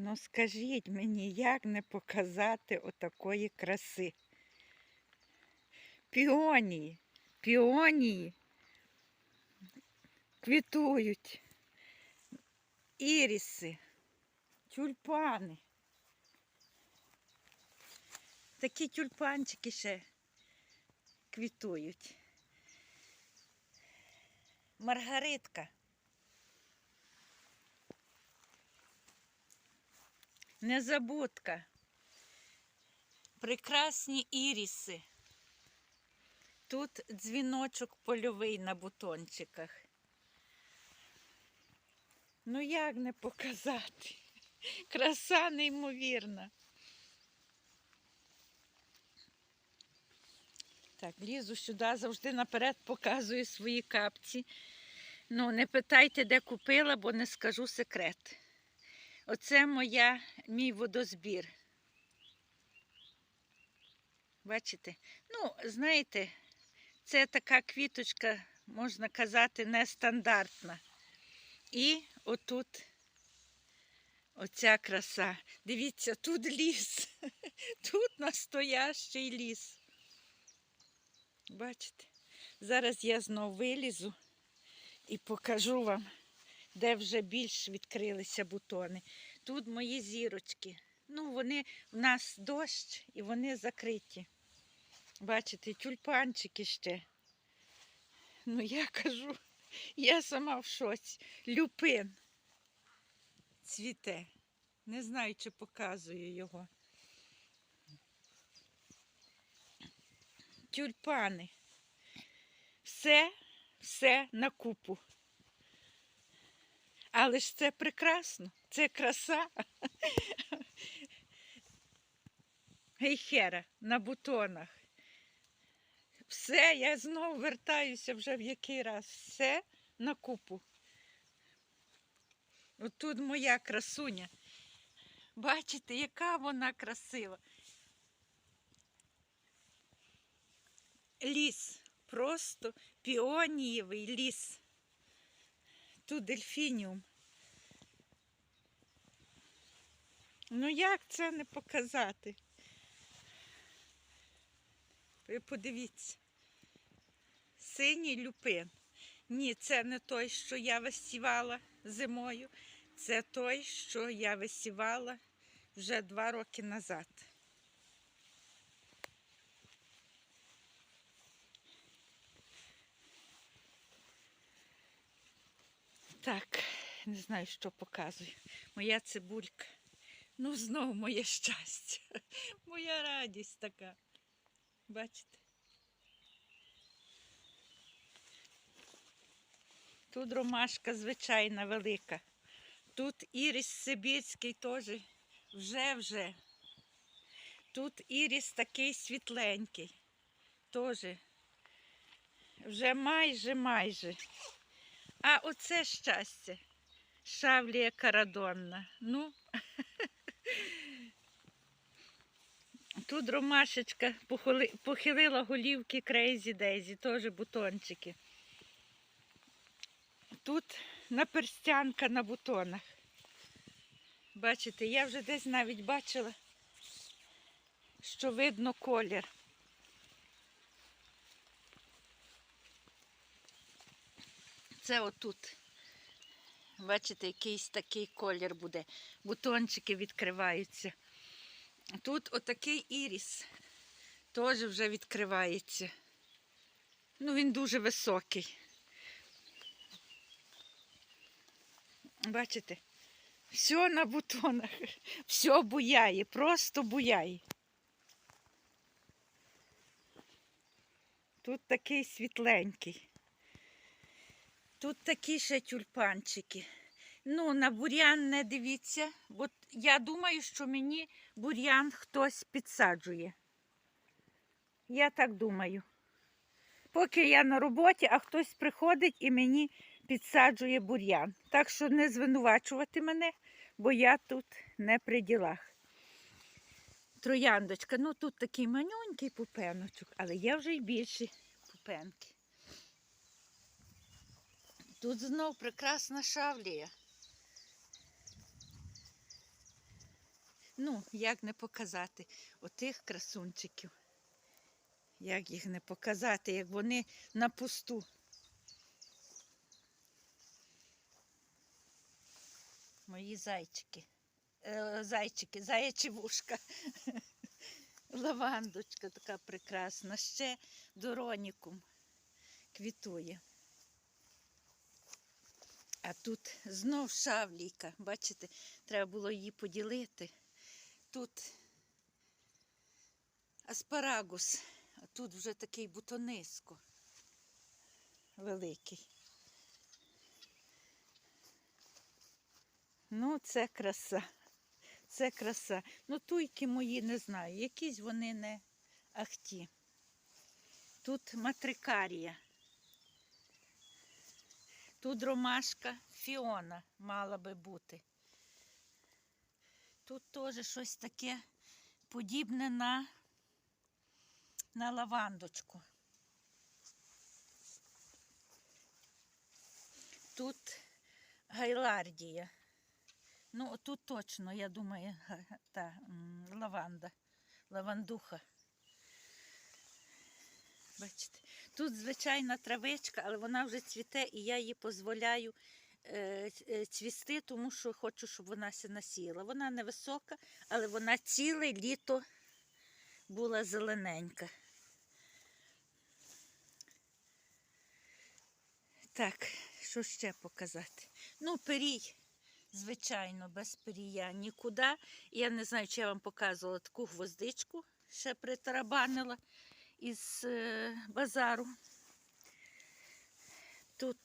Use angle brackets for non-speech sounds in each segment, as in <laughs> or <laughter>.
Ну скажіть мені, як не показати отакої краси? Піонії, піонії квітують, іріси, тюльпани. Такі тюльпанчики ще квітують. Маргаритка. Незабудка. Прекрасні іріси. Тут дзвіночок польовий на бутончиках. Ну як не показати? Краса неймовірна. Так, лізу сюди, завжди наперед показую свої капці. Ну, не питайте, де купила, бо не скажу секрет. Оце моя, мій водозбір. Бачите? Ну, знаєте, це така квіточка, можна казати, нестандартна. І отут оця краса. Дивіться, тут ліс. <laughs> Тут настоящий ліс. Бачите? Зараз я знов вилізу і покажу вам, де вже більш відкрилися бутони. Тут мої зірочки. Ну, вони в нас дощ і вони закриті. Бачите, тюльпанчики ще. Ну, я кажу, я сама в шоці. Люпин цвіте. Не знаю, чи показую його. Тюльпани. Все, все на купу. Але ж це прекрасно, це краса. Гейхера на бутонах. Все, я знову вертаюся вже в який раз. Все на купу. Отут моя красуня. Бачите, яка вона красива. Ліс, просто піонієвий ліс. Тут дельфініум. Ну як це не показати? Ви подивіться. Синій люпин. Ні, це не той, що я висівала зимою. Це той, що я висівала вже два роки назад. Так, не знаю, що показую. Моя цибулька. Ну, знову моє щастя. <laughs> Моя радість така. Бачите? Тут ромашка звичайна велика. Тут іріс сибірський теж вже-вже. Тут іріс такий світленький. Теж. Вже майже майже. А оце щастя. Шавлія карадонна. Ну. <laughs> Тут ромашечка похилила голівки Крейзі Дейзі, теж бутончики. Тут наперстянка на бутонах. Бачите, я вже десь навіть бачила, що видно колір. Це отут. Бачите, якийсь такий колір буде. Бутончики відкриваються. Тут отакий іріс теж вже відкривається. Ну, він дуже високий. Бачите? Все на бутонах, <laughs> все буяє, просто буяє. Тут такий світленький. Тут такі ще тюльпанчики. Ну, на бур'ян не дивіться, бо я думаю, що мені бур'ян хтось підсаджує. Я так думаю. Поки я на роботі, а хтось приходить і мені підсаджує бур'ян. Так що не звинувачувати мене, бо я тут не при ділах. Трояндочка, ну тут такий манюнький пупеночок, але є вже й більші пупенки. Тут знов прекрасна шавлія. як не показати отих красунчиків. Як їх не показати, як вони на пусту. Мої зайчики. Е, зайчики, заячі вушка. <laughs> Лавандочка така прекрасна. Ще доронікум квітує. А тут знов шавлійка. Бачите, треба було її поділити. Тут аспарагус, а тут вже такий бутониско великий. Ну, це краса. Це краса. Ну, туйки мої не знаю, якісь вони не ахті. Тут матрикарія. Тут ромашка Фіона мала би бути. Тут теж щось таке подібне на, на лавандочку. Тут гайлардія. Ну, тут точно, я думаю, та лаванда, лавандуха. Бачите, тут звичайна травичка, але вона вже цвіте, і я їй дозволяю е, е, цвісти, тому що хочу, щоб вона се насіяла. Вона невисока, але вона ціле літо була зелененька. Так, що ще показати? Ну, перій, звичайно, без перія нікуди. Я не знаю, чи я вам показувала таку гвоздичку, ще притарабанила із е, базару. Тут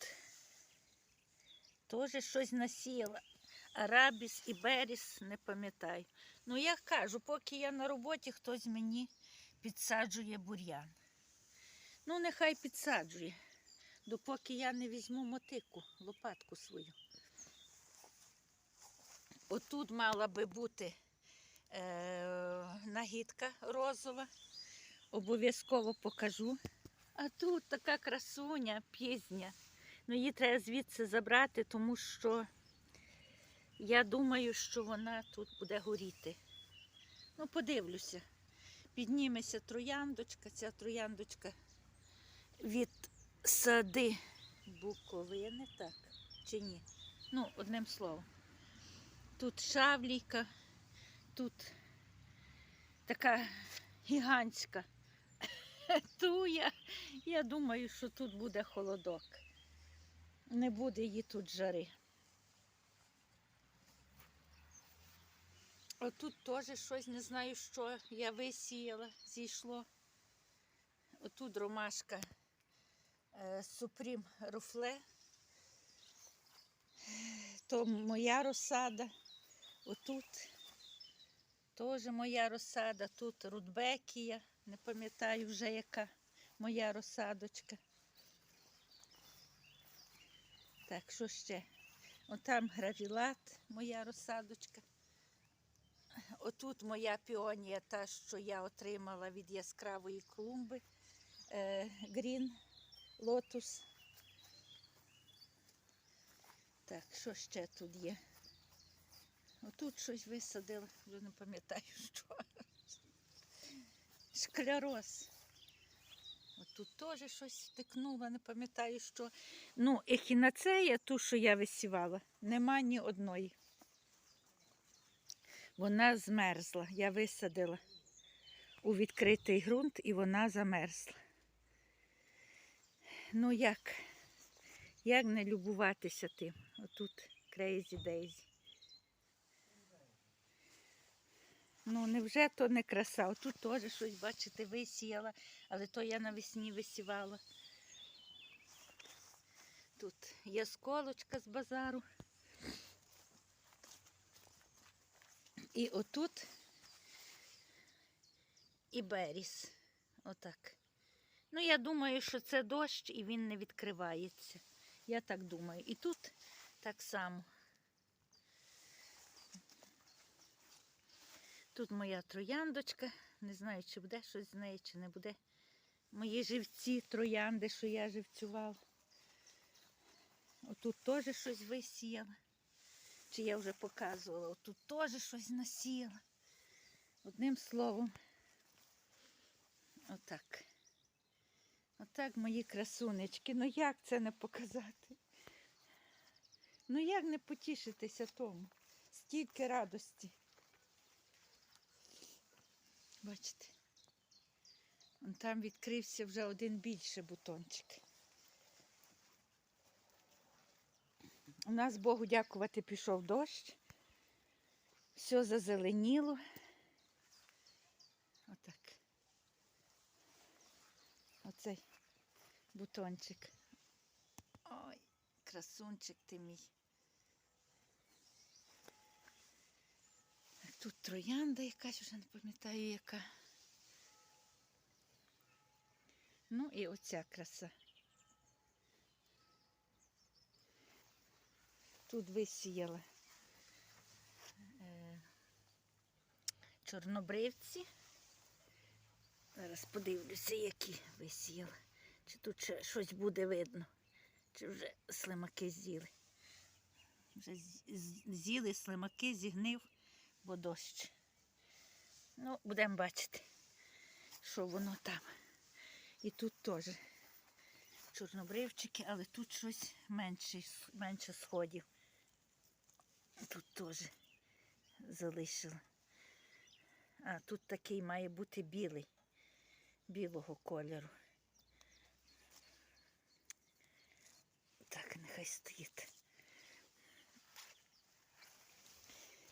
теж щось насіяла. Арабіс і Беріс, не пам'ятаю. Ну, я кажу, поки я на роботі, хтось мені підсаджує бур'ян. Ну, нехай підсаджує, допоки я не візьму мотику, лопатку свою. Отут мала би бути е, нагідка розова. Обов'язково покажу. А тут така красуня, пізня. Ну, її треба звідси забрати, тому що я думаю, що вона тут буде горіти. Ну, подивлюся. Підніметься трояндочка, ця трояндочка від сади Буковини, так, чи ні? Ну, одним словом. Тут шавлійка, тут така гігантська туя. Я думаю, що тут буде холодок. Не буде її тут жари. Отут теж щось не знаю, що я висіяла, зійшло. Отут ромашка Супрім Руфле. То моя розсада. Отут теж моя розсада. Тут Рудбекія, не пам'ятаю вже яка моя розсадочка. Так, що ще? Отам гравілат, моя розсадочка. Отут моя піонія, та, що я отримала від яскравої клумби. Е, Грін лотус. Так, що ще тут є? Отут щось висадила, вже не пам'ятаю що. Шкляроз. Отут теж щось втикнула, не пам'ятаю що. Ну, ехінацея, ту, що я висівала, нема ні одної. Вона змерзла. Я висадила у відкритий ґрунт і вона замерзла. Ну як? Як не любуватися тим? Отут Crazy Daisy. Ну, невже то не краса? Отут теж щось, бачите, висіяла, але то я навесні висівала. Тут є сколочка з базару. І отут і беріс. Отак. Ну, я думаю, що це дощ і він не відкривається. Я так думаю. І тут так само. Тут моя трояндочка. Не знаю, чи буде щось з неї, чи не буде. Мої живці, троянди, що я живцювала. Отут теж щось висіяла. Чи я вже показувала, отут теж щось насіяла. Одним словом, отак. Отак мої красунечки. Ну як це не показати? Ну як не потішитися тому? Стільки радості. Бачите? Вон там відкрився вже один більший бутончик. У нас Богу дякувати пішов дощ. Все зазеленіло. Отак. Оцей бутончик. Ой, красунчик ти мій. Тут троянда якась, вже не пам'ятаю яка. Ну і оця краса. Тут висіяла е, чорнобривці. Зараз подивлюся, які висіяла. Чи тут ще щось буде видно, чи вже слимаки з'їли. Вже з'їли слимаки, зігнив, бо дощ. Ну, будемо бачити, що воно там. І тут теж чорнобривчики, але тут щось менше, менше сходів. Тут теж залишила. А тут такий має бути білий, білого кольору. Так, нехай стоїть.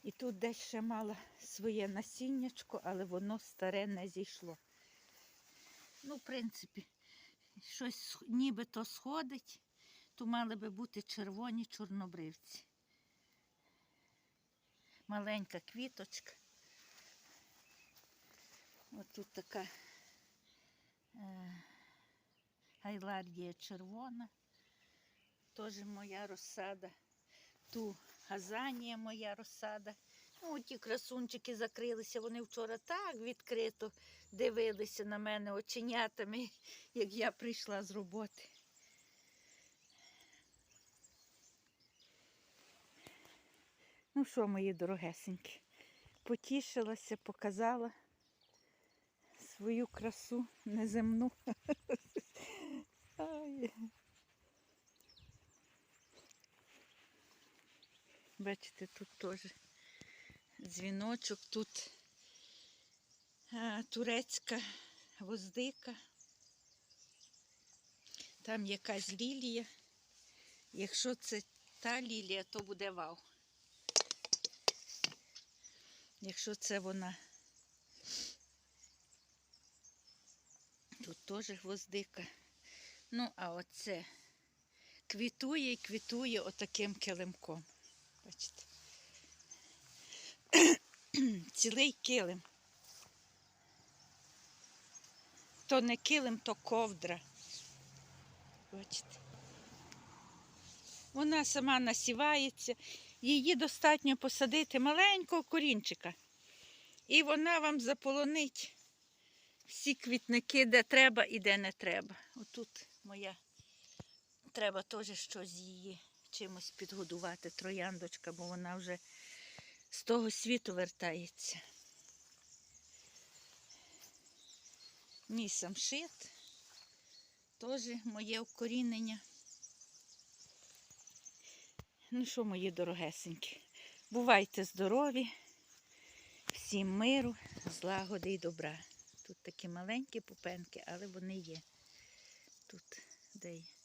І тут десь ще мала своє насіннячко, але воно старе не зійшло. Ну, в принципі, щось нібито сходить, то мали би бути червоні чорнобривці. Маленька квіточка. Ось тут така е, гайлардія червона, теж моя розсада. Ту газанія моя розсада. Ну, ті красунчики закрилися, вони вчора так відкрито дивилися на мене оченятами, як я прийшла з роботи. Ну що, мої дорогесенькі, потішилася, показала свою красу неземну. <laughs> Бачите, тут теж дзвіночок, тут а, турецька гвоздика. Там якась лілія. Якщо це та лілія, то буде вау. Якщо це вона. Тут теж гвоздика. Ну, а оце квітує і квітує отаким килимком. Бачите. <clears throat> Цілий килим. То не килим, то ковдра. Бачите. Вона сама насівається. Її достатньо посадити маленького корінчика. І вона вам заполонить всі квітники, де треба і де не треба. Отут моя. Треба теж щось її чимось підгодувати, трояндочка, бо вона вже з того світу вертається. Мій самшит, теж моє укорінення. Ну що, мої дорогесенькі, бувайте здорові, всім миру, злагоди і добра. Тут такі маленькі пупенки, але вони є. Тут де є.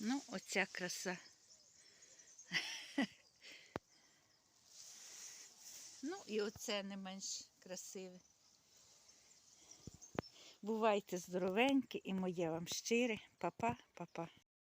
Ну, оця краса. <laughs> Ну і оце не менш красиве. Бувайте здоровенькі і моє вам щире. Па-па, па-па.